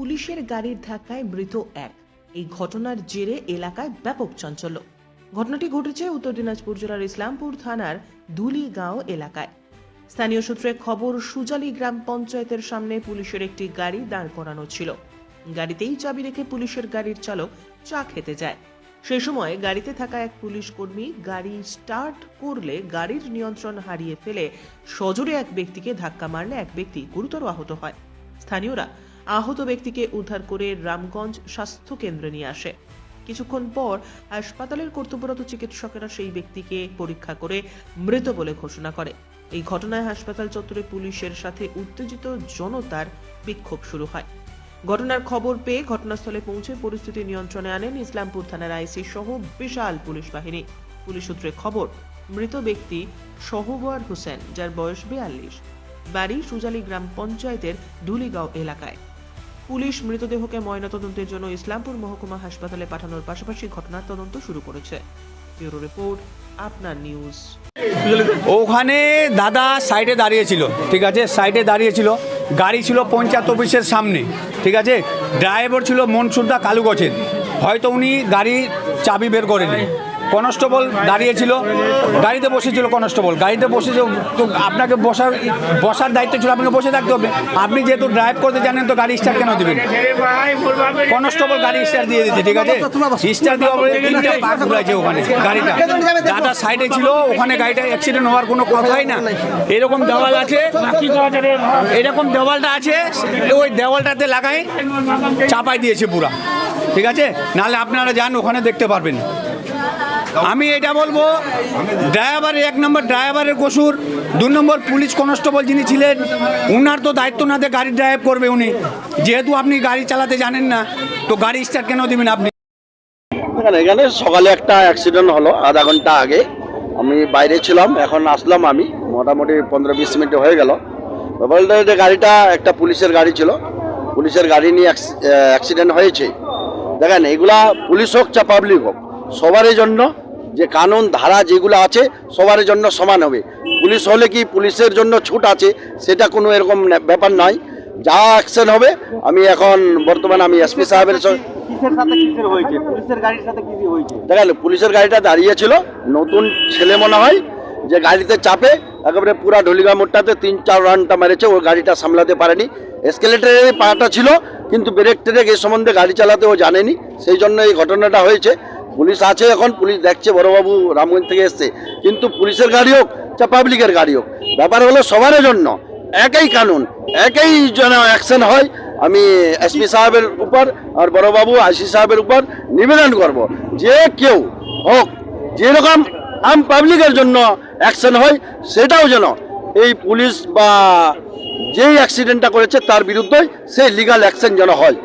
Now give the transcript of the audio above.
পুলিশের গাড়ির ধাক্কায় মৃত এক। এই ঘটনার জেরে এলাকায় ব্যাপক চাঞ্চল্য। ঘটনাটি ঘটেছে উত্তর দিনাজপুর জেলার ইসলামপুর থানার দুলিগাঁও এলাকায়। স্থানীয় সূত্রে খবর, সুজালি গ্রাম পঞ্চায়েতের সামনে পুলিশের একটি গাড়ি দাঁড় করানো ছিল। গাড়িতেই চাবি রেখে পুলিশের গাড়ির চালক চা খেতে যায়। সেই সময় গাড়িতে থাকা এক পুলিশ কর্মী গাড়ি স্টার্ট করলে গাড়ির নিয়ন্ত্রণ হারিয়ে ফেলে সজোরে এক ব্যক্তিকে ধাক্কা মারলে এক ব্যক্তি গুরুতর আহত হয়। স্থানীয়রা আহত ব্যক্তিকে উদ্ধার করে রামগঞ্জ স্বাস্থ্য কেন্দ্রে নিয়ে আসে। কিছুক্ষণ পর হাসপাতালের কর্তব্যরত চিকিৎসকেরা সেই ব্যক্তিকে পরীক্ষা করে মৃত বলে ঘোষণা করে। এই ঘটনায় হাসপাতাল চত্বরে পুলিশের সাথে উত্তেজিত জনতার বিক্ষোভ শুরু হয়। ঘটনার খবর পেয়ে ঘটনাস্থলে পৌঁছে পরিস্থিতি নিয়ন্ত্রণে আনেন ইসলামপুর থানার আইসি সহ বিশাল পুলিশ বাহিনী। পুলিশ সূত্রে খবর, মৃত ব্যক্তি সহবর হোসেন, যার বয়স বিয়াল্লিশ, বাড়ি সুজালি গ্রাম পঞ্চায়েতের ডুলিগাঁও এলাকায়। পুলিশ মৃতদেহকে ময়নাতদন্তের জন্য ইসলামপুর মহকুমা হাসপাতালে পাঠানোর পাশাপাশি ঘটনার তদন্ত শুরু করেছে। ব্যুরো রিপোর্ট, আপনার নিউজ। ওখানে দাদা সাইডে দাঁড়িয়েছিল, ঠিক আছে? সাইডে দাঁড়িয়েছিল। গাড়ি ছিল পঞ্চায়েত অফিসের সামনে, ঠিক আছে? ড্রাইভার ছিল মনসুরদা কালুগছের। হয়তো উনি গাড়ির চাবি বের করেনি কনস্টেবল দাঁড়িয়েছিল, গাড়িতে বসেছিল কনস্টেবল, গাড়িতে বসে তো আপনাকে বসার বসার দায়িত্ব ছিল, আপনাকে বসে থাকতে হবে। আপনি যেহেতু ড্রাইভ করতে জানেন তো গাড়ি স্টার্ট কেন দেবেন? কনস্টেবল গাড়ি স্টার্ট দিয়ে দিচ্ছে ঠিক আছে? স্টার্ট দেওয়া তিনটা পাক ঘুরাইছে ওখানে, গাড়িটা। দাদা সাইডে ছিল, ওখানে গাড়িটা অ্যাক্সিডেন্ট হওয়ার কোনো কথাই না। এরকম দেওয়াল আছে? এরকম দেওয়ালটা আছে? ওই দেওয়ালটাতে লাগাই চাপাই দিয়েছে পুরা। ঠিক আছে? নাহলে আপনারা যান, ওখানে দেখতে পারবেন। আমি এটা বলব ড্রাইভারের এক নম্বর ড্রাইভারের কসুর, দু নম্বর পুলিশ কনস্টেবল যিনি ছিলেন, উনার তো দায়িত্ব না দিয়ে গাড়ি ড্রাইভ করবে উনি। যেহেতু আপনি গাড়ি চালাতে জানেন না, তো গাড়ি স্টার্ট কেন দেবেন আপনি? এখানে সকালে একটা অ্যাক্সিডেন্ট হলো, আধা ঘণ্টা আগে। আমি বাইরে ছিলাম, এখন আসলাম আমি, মোটামুটি পনেরো বিশ মিনিট হয়ে গেল। বলতে যে গাড়িটা একটা পুলিশের গাড়ি ছিল। পুলিশের গাড়ি নিয়ে অ্যাক্সিডেন্ট হয়েছে। দেখেন, এগুলা পুলিশ হোক চা পাবলিক হোক, সবারই জন্য যে কানুন ধারা যেগুলো আছে সবার জন্য সমান হবে। পুলিশ হলে কি পুলিশের জন্য ছুট আছে সেটা কোনো এরকম ব্যাপার নয়। যা অ্যাকশন হবে আমি এখন বর্তমানে আমি এসপি সাহেবের সঙ্গে সাথে হয়েছে? পুলিশের গাড়ির সাথে হয়েছে? দেখেন পুলিশের গাড়িটা দাঁড়িয়ে ছিল নতুন ছেলে মনে হয় যে গাড়িতে চাপে একেবারে পুরা ঢলিগা মোড়টাতে তিন চার রানটা মেরেছে ওই গাড়িটা সামলাতে পারেনি। এসকেলেটারের পাটা ছিল কিন্তু ব্রেক ট্রেক এই সম্বন্ধে গাড়ি চালাতে ও জানেনি সেই জন্য এই ঘটনাটা হয়েছে। পুলিশ আছে এখন, পুলিশ দেখছে বড়বাবু রামগঞ্জ থেকে এসছে। কিন্তু পুলিশের গাড়ি হোক চা পাবলিকের গাড়ি হোক, ব্যাপার হলো সবার জন্য। একই কানুন, একই যেন অ্যাকশন হয়, আমি এসপি সাহেবের উপর আর বড়বাবু আইসি সাহেবের উপর নিবেদন করব। যে কেউ হোক, যেরকম আম পাবলিকের জন্য অ্যাকশন হয়, সেটাও যেন এই পুলিশ বা যেই অ্যাক্সিডেন্টটা করেছে, তার বিরুদ্ধে সেই লিগাল অ্যাকশন যেন হয়।